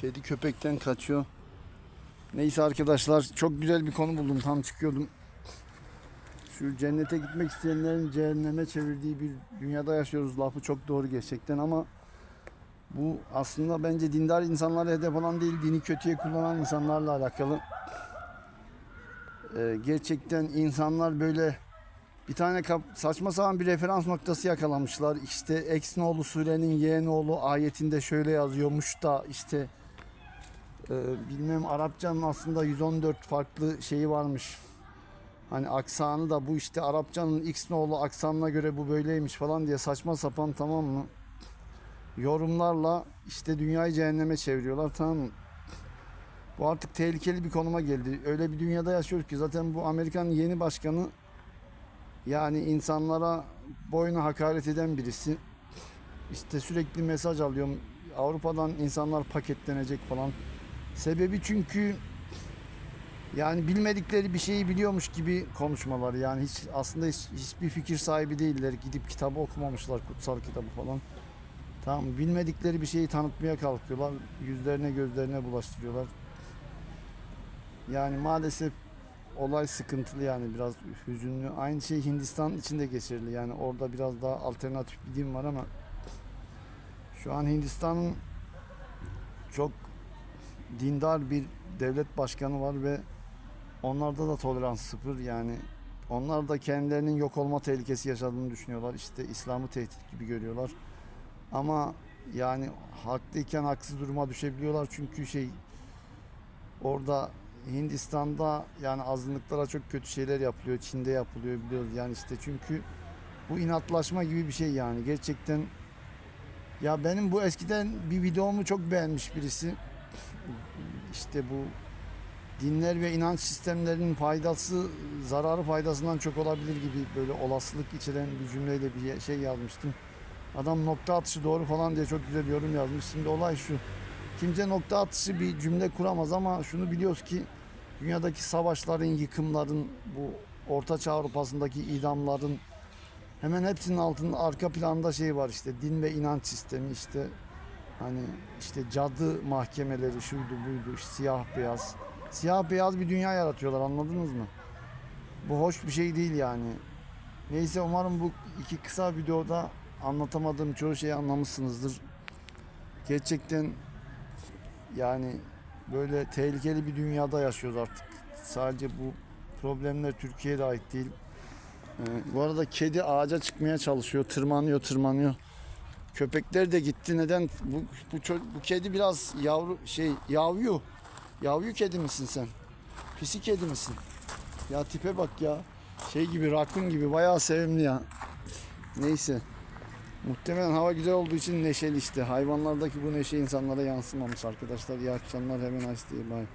Kedi köpekten kaçıyor. Neyse arkadaşlar çok güzel bir konu buldum tam çıkıyordum. Şu cennete gitmek isteyenlerin cehenneme çevirdiği bir dünyada yaşıyoruz lafı çok doğru gerçekten ama bu aslında bence dindar insanlara hedef olan değil dini kötüye kullanan insanlarla alakalı. Ee, gerçekten insanlar böyle bir tane saçma sapan bir referans noktası yakalamışlar. İşte X nolu surenin Y nolu ayetinde şöyle yazıyormuş da işte e, bilmem Arapçanın aslında 114 farklı şeyi varmış. Hani aksanı da bu işte Arapçanın X nolu aksanına göre bu böyleymiş falan diye saçma sapan tamam mı? Yorumlarla işte dünyayı cehenneme çeviriyorlar tamam mı? Bu artık tehlikeli bir konuma geldi. Öyle bir dünyada yaşıyoruz ki zaten bu Amerikan yeni başkanı yani insanlara boyuna hakaret eden birisi. İşte sürekli mesaj alıyorum. Avrupa'dan insanlar paketlenecek falan. Sebebi çünkü yani bilmedikleri bir şeyi biliyormuş gibi konuşmalar. Yani hiç aslında hiç, hiçbir fikir sahibi değiller. Gidip kitabı okumamışlar, kutsal kitabı falan. Tamam bilmedikleri bir şeyi tanıtmaya kalkıyorlar. Yüzlerine gözlerine bulaştırıyorlar. Yani maalesef olay sıkıntılı yani biraz hüzünlü. Aynı şey Hindistan için de geçerli. Yani orada biraz daha alternatif bir din var ama şu an Hindistan'ın çok dindar bir devlet başkanı var ve onlarda da tolerans sıfır yani onlar da kendilerinin yok olma tehlikesi yaşadığını düşünüyorlar. İşte İslam'ı tehdit gibi görüyorlar. Ama yani haklıyken haksız duruma düşebiliyorlar çünkü şey orada Hindistan'da yani azınlıklara çok kötü şeyler yapılıyor. Çin'de yapılıyor biliyoruz. Yani işte çünkü bu inatlaşma gibi bir şey yani. Gerçekten ya benim bu eskiden bir videomu çok beğenmiş birisi. İşte bu dinler ve inanç sistemlerinin faydası zararı faydasından çok olabilir gibi böyle olasılık içeren bir cümleyle bir şey yazmıştım. Adam nokta atışı doğru falan diye çok güzel yorum yazmış. Şimdi olay şu. Kimse nokta atışı bir cümle kuramaz ama şunu biliyoruz ki dünyadaki savaşların, yıkımların, bu Orta Avrupa'sındaki idamların hemen hepsinin altında arka planda şey var işte din ve inanç sistemi işte hani işte cadı mahkemeleri şuydu buydu işte siyah beyaz. Siyah beyaz bir dünya yaratıyorlar anladınız mı? Bu hoş bir şey değil yani. Neyse umarım bu iki kısa videoda anlatamadığım çoğu şeyi anlamışsınızdır. Gerçekten yani böyle tehlikeli bir dünyada yaşıyoruz artık. Sadece bu problemler Türkiye'ye de ait değil. Ee, bu arada kedi ağaca çıkmaya çalışıyor. Tırmanıyor, tırmanıyor. Köpekler de gitti. Neden? Bu, bu, ço- bu kedi biraz yavru şey yavyu. Yavyu kedi misin sen? Pisi kedi misin? Ya tipe bak ya. Şey gibi rakun gibi bayağı sevimli ya. Neyse. Muhtemelen hava güzel olduğu için neşeli işte. Hayvanlardaki bu neşe insanlara yansımamış arkadaşlar. İyi akşamlar. Hemen day. Bye.